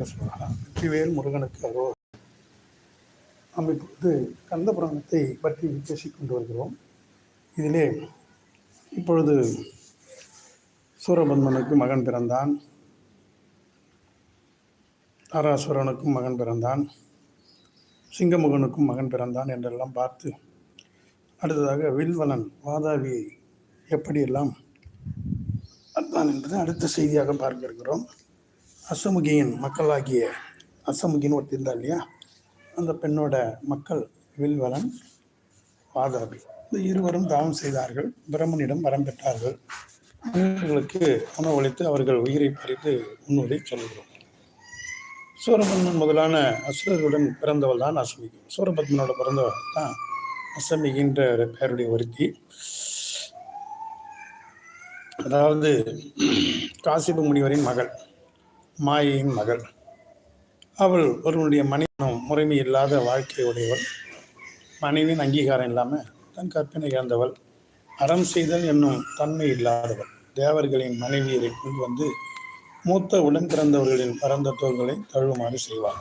வெற்றிவேல் முருகனுக்கு அரோ நாம் இப்பொழுது கந்த புராணத்தை பற்றி பேசிக் கொண்டு வருகிறோம். இதிலே இப்பொழுது சூரபன்மனுக்கு மகன் பிறந்தான். தாராசுரனுக்கும் மகன் பிறந்தான். சிங்கமுகனுக்கும் மகன் பிறந்தான் என்றெல்லாம் பார்த்து அடுத்ததாக வில்வலன் வாதாவியை எப்படியெல்லாம் பார்த்தான் என்பதை அடுத்த செய்தியாக பார்க்க இருக்கிறோம். அசமுகியின் மக்களாகிய அசமுகின்னு ஒருத்தர் இருந்தா இல்லையா? அந்த பெண்ணோட மக்கள் வில்வலன் வாதாபி. இந்த இருவரும் தானம் செய்தார்கள். பிரம்மனிடம் வரம் பெற்றார்கள். அவர்களுக்கு உணவளித்து அவர்கள் உயிரை பறித்து உண்ணுவதை சொல்கிறோம் சூரபத்மன் முதலான அசுரர்களுடன் பிறந்தவள் தான் அசமிகி. சூரபத்மனோட பிறந்தவள் தான் அசமிகின்ற ஒரு பெயருடைய ஒருத்தி. அதாவது காசிப முனிவரின் மகள். மாயையின் மகள். அவள் ஒருவனுடைய மனிதனும் முறைமை இல்லாத வாழ்க்கை உடையவள். மனைவியின் அங்கீகாரம் இல்லாமல் தன் கற்பனை இழந்தவள். அறம் செய்தல் என்னும் தன்மை இல்லாதவள். தேவர்களின் மனைவியரை கொண்டு வந்து மூத்த உடன் பிறந்தவர்களின் பரந்த தோள்களை தழுவுமாறு செய்வாள்.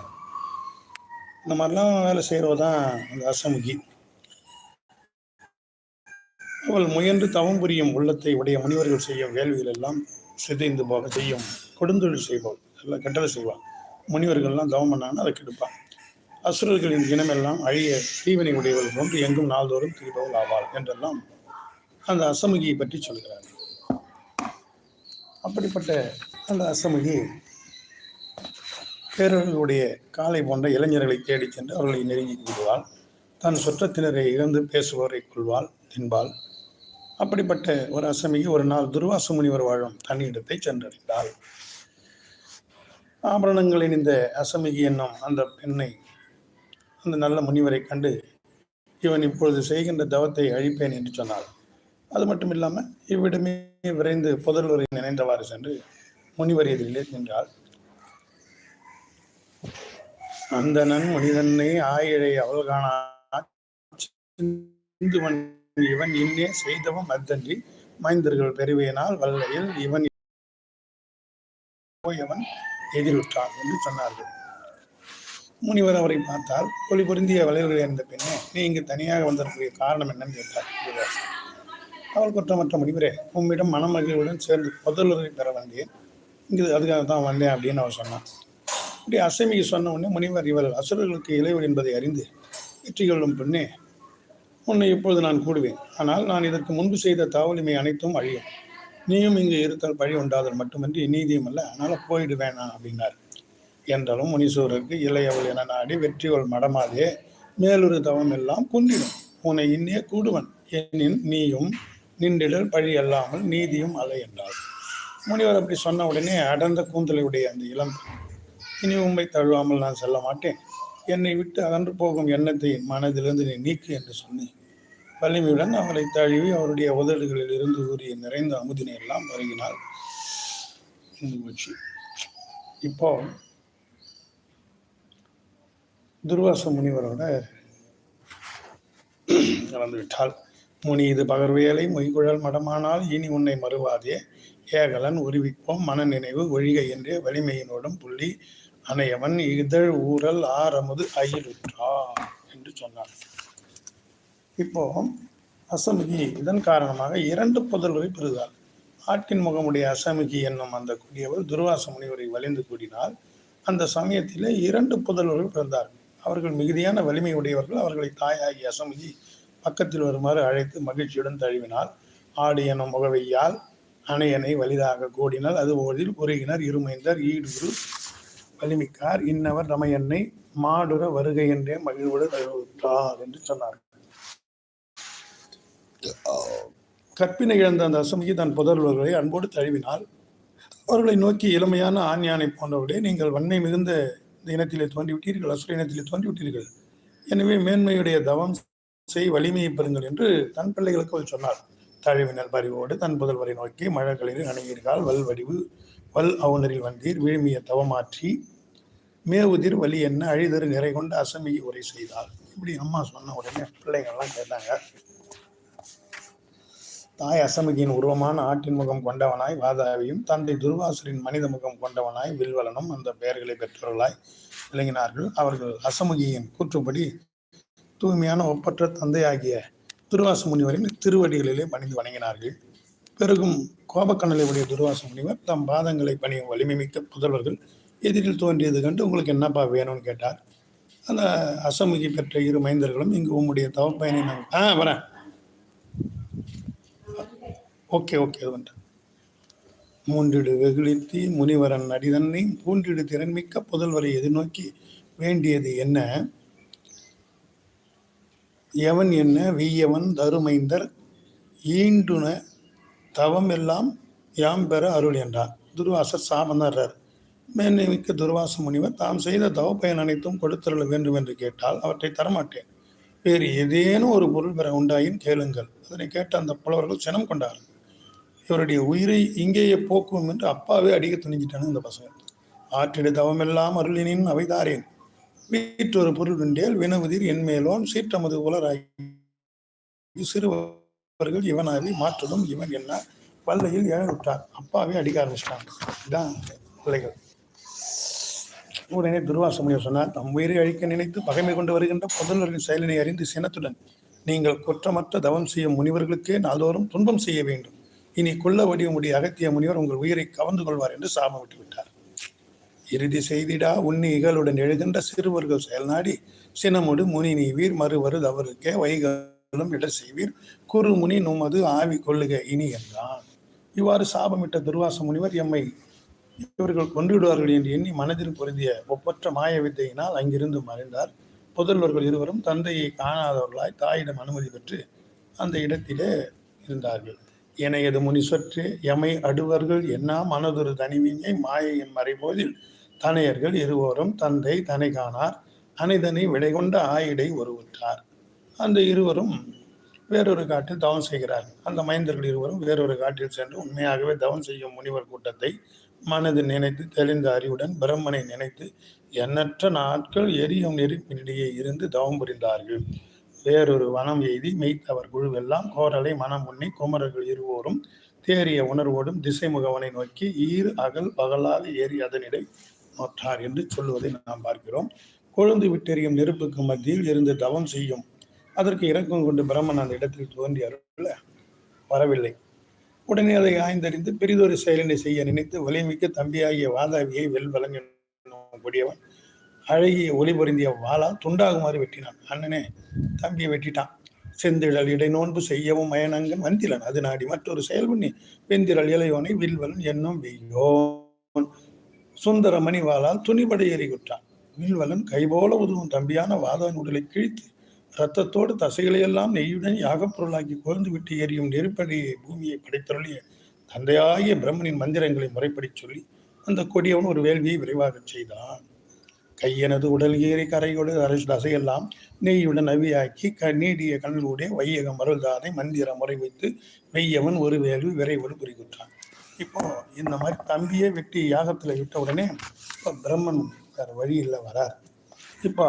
இந்த மாதிரிலாம் வேலை செய்கிறவ தான் அந்த அசமுகி. அவள் முயன்று தவம் புரியும் உள்ளத்தை உடைய முனிவர்கள் செய்யும் வேள்விகள் எல்லாம் சிதைந்து போக செய்யும் கொடுந்தொழில் செய்பவள். எல்லாம் கெட்டதை செய்வாள் முனிவர்கள்லாம் தவம் பண்ணாங்கன்னா அதை கெடுப்பான் அசுரர்களின் இனமெல்லாம் அழிய தீவினை உடையவர்கள் போன்று எங்கும் நாள்தோறும் திரிபவள் ஆவாள் என்றெல்லாம் அந்த அசமுகியை பற்றி சொல்கிறார் அப்படிப்பட்ட அந்த அசமுகி பேரர்களுடைய காலை போன்ற இளைஞர்களை தேடிச் சென்று அவர்களை நெருங்கி கொள்வாள் தன் சுற்றத்தினரை இழந்து பேசுபவரை கொள்வாள் தின்பாள். அப்படிப்பட்ட ஒரு அசமிகி ஒரு நாள் துர்வாச முனிவர் வாழும் தன்னிடத்தை சென்றடைந்தாள். ஆபரணங்களின் இந்த அசமிகி என்னும் அந்த பெண்ணை அந்த நல்ல முனிவரை கண்டு இவன் இப்பொழுது செய்கின்ற தவத்தை அழிப்பேன் என்று சொன்னாள். அது மட்டும் இல்லாமல் இவ்விடமே விரைந்து புதல்வரை நினைந்தவாறு சென்று முனிவர் எதிரிலே நின்றாள். அந்த நன் மனிதனை ஆயிழை அவள் காணா சிந்துவன் இவன் இன்னே செய்தவம் அத்தன்றி மைந்தர்கள் பெருவேனால் வல்லையில் இவன் போயவன் எதிர்விட்டான் என்று சொன்னார்கள். முனிவர் அவரை பார்த்தால் ஒளி பொருந்திய வளையல்கள் என்ற பெண்ணே நீ இங்கு தனியாக வந்திருக்கிற காரணம் என்னன்னு கேட்டார் அவள் குற்றமற்ற முனிவரே உம்மிடம் மனமகிழ்வுடன் சேர்ந்து புதல்வரை பெற வந்தேன். இங்கு அதுக்காக தான் வந்தேன் அப்படின்னு அவர் சொன்னான் இப்படி அசமிக்கு சொன்ன உடனே முனிவர் இவள் அசுரர்களுக்கு இளைவர் என்பதை அறிந்து வெற்றி கொள்ளும் பெண்ணே உன்னை இப்பொழுது நான் கூடுவேன். ஆனால் நான் இதற்கு முன்பு செய்த தாவலிமை அனைத்தும் அழியும். நீயும் இங்கு இருத்தல் பழி உண்டாதல் மட்டுமின்றி நீதியும் அல்ல அதனால போயிடு வேணாம் அப்படின்னார். என்றாலும் முனிசூருக்கு இளையவள் என நாடி வெற்றிகள் மடமாதே மேலொரு தவம் எல்லாம் குன்றிடும். உன்னை இன்னே கூடுவன். எனின் நீயும் நின்றிடல் பழி அல்லாமல் நீதியும் அல்ல என்றார் முனிவர் அப்படி சொன்ன உடனே அடர்ந்த கூந்தலையுடைய அந்த இளம் இனி உண்மை தழுவாமல் நான் செல்ல மாட்டேன். என்னை விட்டு அகன்று போகும் எண்ணத்தை மனதிலிருந்து நீ நீக்கு என்று சொன்னேன். வலிமையுடன் அவரை தழுவி அவருடைய உதடுகளில் இருந்து ஊறிய நிறைந்த அமுதினை எல்லாம் பருகினாள் போச்சு. இப்போ துர்வாச முனிவரோட கலந்து விட்டாள் முனி இது பகர்வேலை மொய்குழல் மடமானால் இனி உன்னை மறுவாதே. ஏகலன் உருவிப்போம் மன நினைவு ஒழிக என்றே வலிமையினோடும் புள்ளி அணையவன் இதழ் ஊரல் ஆரமுது அயிலுற்றா என்று சொன்னார். இப்போ அசமுகி இதன் காரணமாக இரண்டு புதல்களை பெறுகிறார் ஆட்டின் முகமுடைய அசமுகி என்னும் அந்த கூடியவர் துர்வாச முனிவரை வலிந்து கூடினால் அந்த சமயத்திலே இரண்டு புதல்வர்கள் பிறந்தார்கள். அவர்கள் மிகுதியான வலிமை உடையவர்கள். அவர்களை தாயாகி அசமுகி பக்கத்தில் வருமாறு அழைத்து மகிழ்ச்சியுடன் தழுவினால் ஆடு எனும் முகவையால் அணையனை வலிதாக கூடினால் அது ஓதில் உருகினர். இருமைந்தர் ஈடுரு வலிமிக்கார். இன்னவர் ரமையன்னை மாடுர வருகை என்றே மகிழ்வோடு தழுவுற்றார் என்று சொன்னார் கற்பினை இழந்த அந்த அசமிக்கு தன் புதல்வர்களை அன்போடு தழுவினால் அவர்களை நோக்கி இளமையான ஆண் யானை போன்றவர்களே நீங்கள் வன்மை மிகுந்த இந்த இனத்திலே தோன்றிவிட்டீர்கள் அசுர இனத்திலே தோன்றிவிட்டீர்கள். எனவே மேன்மையுடைய தவம் செய் வலிமையை பெறுங்கள் என்று தன் பிள்ளைகளுக்கு அவள் சொன்னார் தழுவினர் பறிவோடு தன் புதல்வரை நோக்கி மழகளில் அணுகீர்கள் வல் வடிவு வல் அவுணரில் வந்தீர் விழுமிய தவமாற்றி மேவுதிர் வலி என்ன அழிதரு நிறை கொண்டு அசமிகி உரை செய்தார் இப்படி அம்மா சொன்ன உடனே பிள்ளைங்கள்லாம் கேட்டாங்க. தாய் அசமுகியின் உருவமான ஆட்டின் முகம் கொண்டவனாய் வாதாவியும் தந்தை துர்வாசரின் மனித முகம் கொண்டவனாய் வில்வலனும் அந்த பெயர்களை பெற்றவர்களாய் விளங்கினார்கள். அவர்கள் அசமுகியின் கூற்றுப்படி தூய்மையான ஒப்பற்ற தந்தையாகிய துர்வாச முனிவரின் திருவடிகளிலே பணிந்து வணங்கினார்கள். பெருகும் கோபக்கண்ணலை உடைய துர்வாச முனிவர் தம் பாதங்களை பணியும் வலிமை மிக்க புதல்வர்கள் எதிரில் தோன்றியது கண்டு உங்களுக்கு என்னப்பா வேணும்னு கேட்டார். அந்த அசமுகி பெற்ற இரு மைந்தர்களும் இங்கு உம்முடைய தவப்பயனை நான் ஆ வரேன். ஓகே ஓகே அது மூன்றிடு வெகுளித்தி முனிவரன் அடிதன்னை பூன்றிடு திறன்மிக்க புதல்வரை எதிர்நோக்கி வேண்டியது என்ன? எவன் என்ன? வீயவன் தருமைந்தர் ஈண்டுன தவம் எல்லாம் யாம் பெற அருள் என்றார். துர்வாசர் சாபந்தார் மேன்மை மிக்க துர்வாச முனிவர் தாம் செய்த தவ பயன் அனைத்தும் கொடுத்தருள வேண்டும் என்று கேட்டால் அவற்றை தரமாட்டேன். வேறு ஏதேனும் ஒரு பொருள் பெற உண்டாயின் கேளுங்கள். அதனை கேட்ட அந்த புலவர்கள் சினம் கொண்டார்கள். இவருடைய உயிரை இங்கேயே போக்குவோம் என்று அப்பாவே அடிக்க துணிஞ்சிட்டானு இந்த பசங்க. ஆற்றிட தவமெல்லாம் அருளினின் அவைதாரேன். வீற்றொரு பொருள் உண்டேல் வினவுதிர் என்மேலோன் சீற்றமது உலராகி சிறுவர்கள் இவனாகி மாற்றதும் இவன் என்ன பல்லையில் ஏழ விட்டார் அப்பாவே அடிக்க ஆரம்பிச்சிட்டாங்க. இதான் பிள்ளைகள். உடனே துர்வாச முனிவர் சொன்னார் தம் உயிரை அழிக்க நினைத்து பகைமை கொண்டு வருகின்ற புதல்வர்களின் செயலினை அறிந்து சினத்துடன் நீங்கள் குற்றமற்ற தவம் செய்யும் முனிவர்களுக்கே நாள்தோறும் துன்பம் செய்ய வேண்டும். இனி கொல்ல வடிவமுடைய அகத்திய முனிவர் உங்கள் உயிரை கவர்ந்து கொள்வார் என்று சாபம் விட்டுவிட்டார். இறுதி செய்திடா உன்னி இகழுடன் எழுகின்ற சிறுவர்கள் செயல்நாடி சினமுடு முனி நீவீர் மறுவரு தவறுக்கே வைகளும் இட செய்வீர். குறு முனி நுமது ஆவி கொள்ளுக இனி என்றான். இவ்வாறு சாபமிட்ட துர்வாச முனிவர் எம்மை இவர்கள் கொண்டுவிடுவார்கள் என்று எண்ணி மனதில் பொருந்திய ஒப்பற்ற மாய வித்தையினால் அங்கிருந்து மறைந்தார் புதல்வர்கள் இருவரும் தந்தையை காணாதவர்களாய் தாயிடம் அனுமதி பெற்று அந்த இடத்திலே இருந்தார்கள். எனையது முனி சொற்று எமை அடுவர்கள் என்ன மனதொரு தனிவினை மாயையின் மறைபோதில் தனையர்கள் இருவரும் தந்தை தனை காணார் அனைதனை விடைகொண்ட ஆயிடை உருவிட்டார் அந்த இருவரும் வேறொரு காட்டில் தவம் செய்கிறார்கள் அந்த மைந்தர்கள் இருவரும் வேறொரு காட்டில் சென்று உண்மையாகவே தவம் செய்யும் முனிவர் கூட்டத்தை மனதில் நினைத்து தெளிந்த அறிவுடன் பிரம்மனை நினைத்து எண்ணற்ற நாட்கள் எரியும் நெருப்பினிடையே இருந்து தவம் புரிந்தார்கள். வேறொரு வனம் எய்தி மெய்த்தவர் குழுவெல்லாம் கோரலை மனம் உண்ணி குமரர்கள் இருவோரும் தேறிய உணர்வோடும் திசை முகவனை நோக்கி ஈர் அகல் பகலாக ஏறி அதனிடை நோற்றார் என்று சொல்லுவதை நாம் பார்க்கிறோம். கொழுந்து விட்டெறியும் நெருப்புக்கு மத்தியில் இருந்து தவம் செய்யும். அதற்கு இறக்கம் கொண்டு பிரம்மன் அந்த இடத்தில் தோன்றி அருள வரவில்லை. உடனே அதை ஆய்ந்தறிந்து பெரிதொரு செயலினை செய்ய நினைத்து வலிமிக்க தம்பியாகிய வாதாவியை வெல்வலன் கூடியவன் அழகிய ஒளி பொருந்திய வாளால் துண்டாகுமாறு வெட்டினான். அண்ணனே தம்பியை வெட்டிட்டான். செந்திழல் இடை நோன்பு செய்யவும் மயனங்கன் வந்திலன் அது நாடி மற்றொரு செயல் பண்ணி வெந்திரல் இளையோனை வில்வலன் என்னும் வெய்யோன். சுந்தர மணிவாளால் துணிபடை எறிகுற்றான். வில்வலன் கைபோல உதவும் தம்பியான வாதவன் உடலை கிழித்து இரத்தத்தோடு தசைகளையெல்லாம் நெய்யுடன் யாகப் பொருளாக்கி கொழுந்து விட்டு எரியும் நெருப்படியை பூமியை படைத்தருளிய தந்தையாகிய பிரம்மனின் மந்திரங்களை முறைப்படி சொல்லி அந்த கொடியவன் ஒரு வேள்வியை விரைவாகச் செய்தான். கையனது உடல் ஏறி கரையோடு அரசு தசையெல்லாம் நெய்யுடன் அவியாக்கி க நீடிய கண்களுடைய வையகம் மருள்தாதை மந்திர முறை வைத்து மெய்யவன் ஒரு வேள்வி விரைவோடு புரிகுற்றான் இப்போ இந்த மாதிரி தம்பியை வெட்டி யாகத்தில் விட்ட உடனே இப்போ பிரம்மன் வேற வழியில் வரார். இப்போ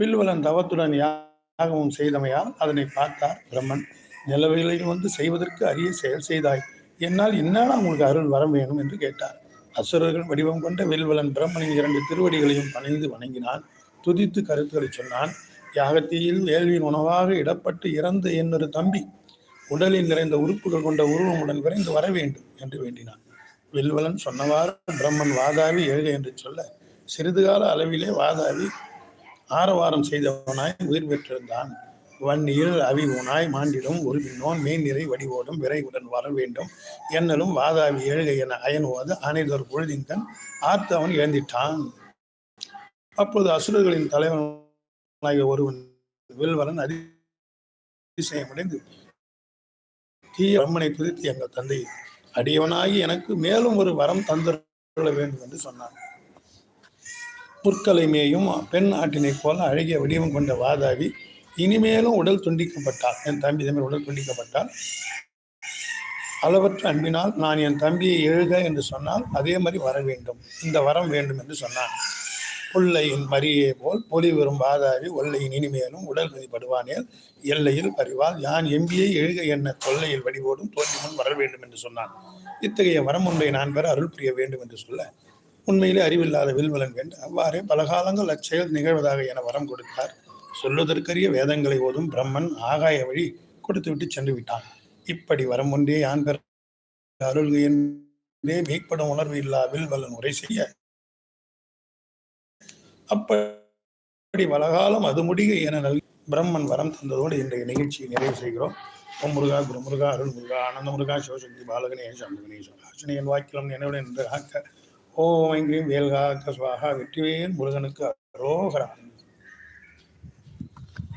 வில்வலன் தவத்துடன் யாகமும் செய்தமையால் அதனை பார்த்தார் பிரம்மன். நிலவைகளில் வந்து செய்வதற்கு அரிய செயல் செய்தாய். என்னால் என்னடா உங்களுக்கு அருள் வர வேணும் என்று கேட்டார். அசுரர்கள் வடிவம் கொண்ட வில்வலன் பிரம்மனின் இரண்டு திருவடிகளையும் பணிந்து வணங்கினான். துதித்து கருத்துக்களை சொன்னான். யாகத்தீயில் வேள்வியின் உணவாக இடப்பட்டு இறந்த என்னொரு தம்பி உடலில் நிறைந்த உறுப்புகள் கொண்ட உருவமுடன் விரைந்து வர வேண்டும் என்று வேண்டினான். வில்வலன் சொன்னவாறு பிரம்மன் வாதாவி எழுக என்று சொல்ல சிறிது கால அளவிலே வாதாவி ஆரவாரம் செய்தவனாய் உயிர் பெற்றிருந்தான். வன்னியில் அவி உனாய் மாண்டிடும் ஒரு பின்னோன் மெயின் நிறை வடிவோடும் விரைவுடன் வர வேண்டும். என்னலும் வாதாவி எழுக என அயன் ஓத அனைதொரு பொழுதின்கண் ஆர்த்து அவன் இழந்திட்டான். அப்போது அசுரர்களின் தலைவனாகிய ஒருவன் வில்வரன் அதிசயமடைந்து தீய பிரம்மனை துதித்து எங்கள் தந்தை அடியவனாகி எனக்கு மேலும் ஒரு வரம் தந்துள்ள வேண்டும் என்று சொன்னான். புற்களை மேயும் பெண் ஆட்டினை போல அழகிய வடிவம் கொண்ட வாதாவி இனிமேலும் உடல் துண்டிக்கப்பட்டால் என் தம்பி தம்பி உடல் துண்டிக்கப்பட்டால் அளவற்ற அன்பினால் நான் என் தம்பியை எழுக என்று சொன்னால் அதே மாதிரி வர வேண்டும். இந்த வரம் வேண்டும் என்று சொன்னான். புல்லையின் மரியே போல் பொலி வரும் பாதாவி ஒல்லையின் இனிமேலும் உடல் பதிப்படுவானேல் எல்லையில் பறிவால் யான் எம்பியை எழுக என்ன கொல்லையில் வடிவோடும் தோன்றி முன் வர வேண்டும் என்று சொன்னான். இத்தகைய வரம் ஒன்றை நான் பெற அருள் புரிய வேண்டும் என்று சொல்ல உண்மையிலே அறிவில்லாத வில்வலன் வேண்டும் அவ்வாறே பல காலங்கள் அச்செயல் நிகழ்வதாக என வரம் கொடுத்தார். சொல்லுவதற்கரிய வேதங்களை ஓதும் பிரம்மன் ஆகாய வழி கொடுத்துவிட்டு சென்று விட்டான் இப்படி வரம் ஒன்றே யான் பெற அருள்கையே மெய்ப்படும் உணர்வு இல்லாவில் வல்லன் உரை செய்ய. அப்படி பலகாலம் அது முடிக என நல் பிரம்மன் வரம் தந்ததோடு இன்றைய நிகழ்ச்சியை நிறைவு செய்கிறோம். ஓம் முருகா குரு முருகா அருள் முருகா ஆனந்த முருகா சிவசக்தி பாலகணேஷ் அந்தகணேஸ்வர அர்ச்சனையின் வாக்கிலம் நினைவுடன் என்று ஆக்க. ஓம் ஐங்கிரீம் வேல்காக்க சுவாகா வெற்றிவேல் முருகனுக்கு அரோகரா.